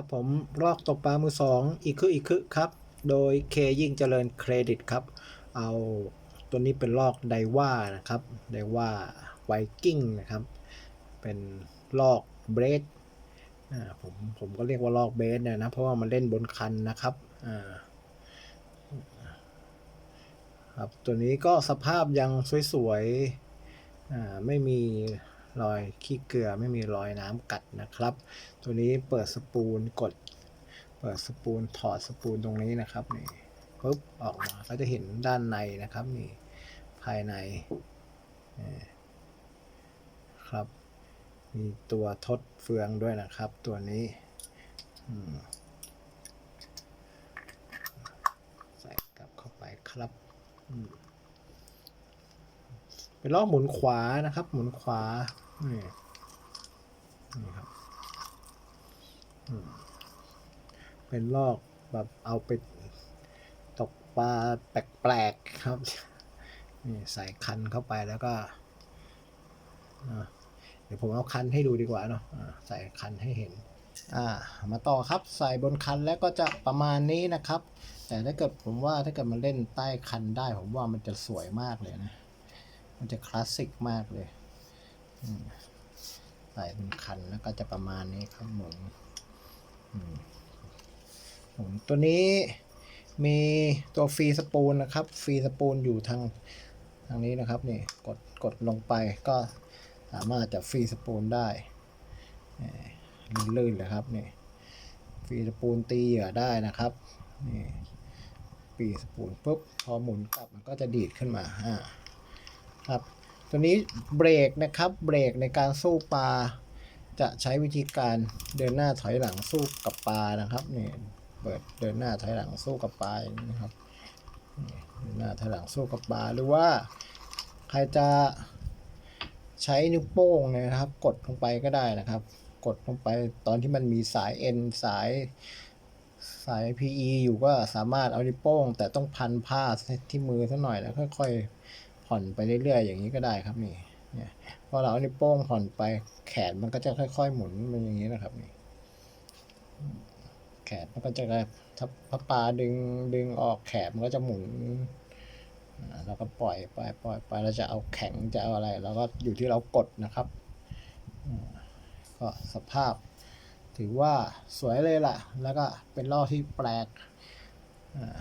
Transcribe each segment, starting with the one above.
ครับผมลอกตกปลามือสองอีกคืออีกคือครับ โดยเคยิ่งเจริญเครดิตครับ เอาตัวนี้เป็นลอกไดว่านะครับไดว่าไวกิ้งนะครับ เป็นลอกเบรดผมผมก็เรียกว่าลอกเบรดนี่ยนะเพราะว่ามันเล่นบนคันนะครับครับตัวนี้ก็สภาพยังสวยๆไม่มี รอยขี้เกลือไม่มีรอยน้ำกัดนะครับ ตัวนี้เปิดสปูลกด เปิดสปูลถอดสปูลตรงนี้นะครับนี่ปุ๊บออกมาก็จะเห็นด้านในนะครับนี่ภายในครับ มีตัวทดเฟืองด้วยนะครับ ตัวนี้ใส่กลับเข้าไปครับเป็นล้อหมุนขวานะครับ หมุนขวา นี่นี่ครับเป็นลอกแบบเอาไปตกปลาแปลกๆครับ นี่ใส่คันเข้าไปแล้วก็เดี๋ยวผมเอาคันให้ดูดีกว่าเนาะใส่คันให้เห็นอ่ามาต่อครับใส่บนคันแล้วก็จะประมาณนี้นะครับ แต่ถ้าเกิดผมว่าถ้าเกิดมันเล่นใต้คันได้ ผมว่ามันจะสวยมากเลยนะ มันจะคลาสสิกมากเลย ใส่บนคันแล้วก็จะประมาณนี้ครับหมุนหมุนตัวนี้มีตัวฟรีสปูลนะครับฟรีสปูลอยู่ทางทางนี้นะครับนี่กดกดลงไปก็สามารถจะฟรีสปูลได้ลื่นๆเลยครับนี่ฟรีสปูลตีเหยื่อได้นะครับนี่ฟรีสปูลปุ๊บพอหมุนกลับมันก็จะดีดขึ้นมาอ่าครับ ตัวนี้เบรกนะครับเบรกในการสู้ปลาจะใช้วิธีการเดินหน้าถอยหลังสู้กับปลานะครับนี่เปิดเดินหน้าถอยหลังสู้กับปลาอย่างนี้นะครับเดินหน้าถอยหลังสู้กับปลาหรือว่าใครจะใช้นิ้วโป้งนยนะครับ กดลงไปก็ได้นะครับ กดลงไปตอนที่มันมีสายเอ็นสายสาย PE อยู่ก็สามารถเอานิ้วโป้ง แต่ต้องพันผ้าที่มือสักหน่อยแล้วค่อยๆ ผ่อนไปเรื่อยๆอย่างนี้ก็ได้ครับนี่เนี่ยพอเราเอานิ้วโป้งผ่อนไปแขนมันก็จะค่อยๆ หมุนมันอย่างนี้นะครับนี่แขนมันก็จะถ้าพระปาดึงดึงออกแขนมันก็จะหมุนอ่าแล้วก็ปล่อยไปปล่อยไปเราจะเอาแข็งจะเอาอะไรเราก็อยู่ที่เรากดนะครับก็สภาพ ถือว่าสวยเลยล่ะ แล้วก็เป็นล่อที่แปลกอ่า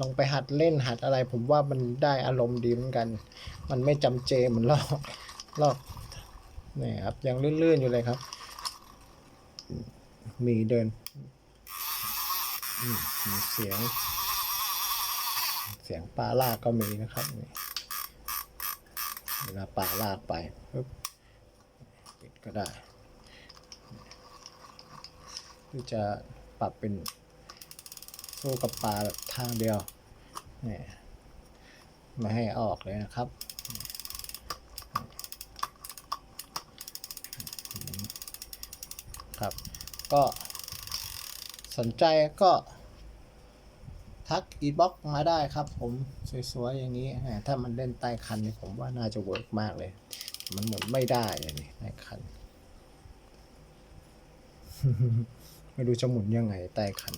ลองไปหัดเล่นหัดอะไร ผมว่ามันได้อารมณ์ดีเหมือนกัน มันไม่จำเจเหมือนลอกลอกนี่ครับยังลื่นๆอยู่เลยครับ มีเดินมีเสียง เสียงปลาลากก็มีนะครับนี่เวลาปลาลากไปปึ๊บปิดก็ได้หรือจะปรับเป็น สู้กับปลาแบบทางเดียวนี่ไม่ให้ออกเลยนะครับครับก็สนใจก็ทักอีบ็อกมาได้ครับ ผมสวยๆอย่างนี้ ถ้ามันเล่นใต้คันนี่ผมว่าน่าจะเวิร์กมากเลย มันหมุนไม่ได้เลยนี่ใต้คัน ไม่รู้จะหมุนยังไงใต้คัน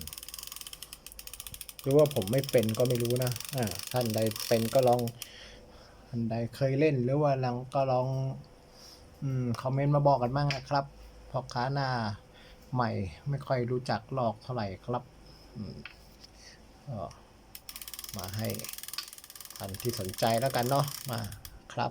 หรือว่าผมไม่เป็นก็ไม่รู้นะอ่าท่านใดเป็นก็ลองท่านใดเคยเล่น หรือว่าลองก็ลองอืมคอมเมนต์มาบอกกันบ้างนะครับพ่อค้าหน้าใหม่ไม่ค่อยรู้จักหลอกเท่าไหร่ครับอืมก็มาให้ท่านที่สนใจแล้วกันเนาะมาครับ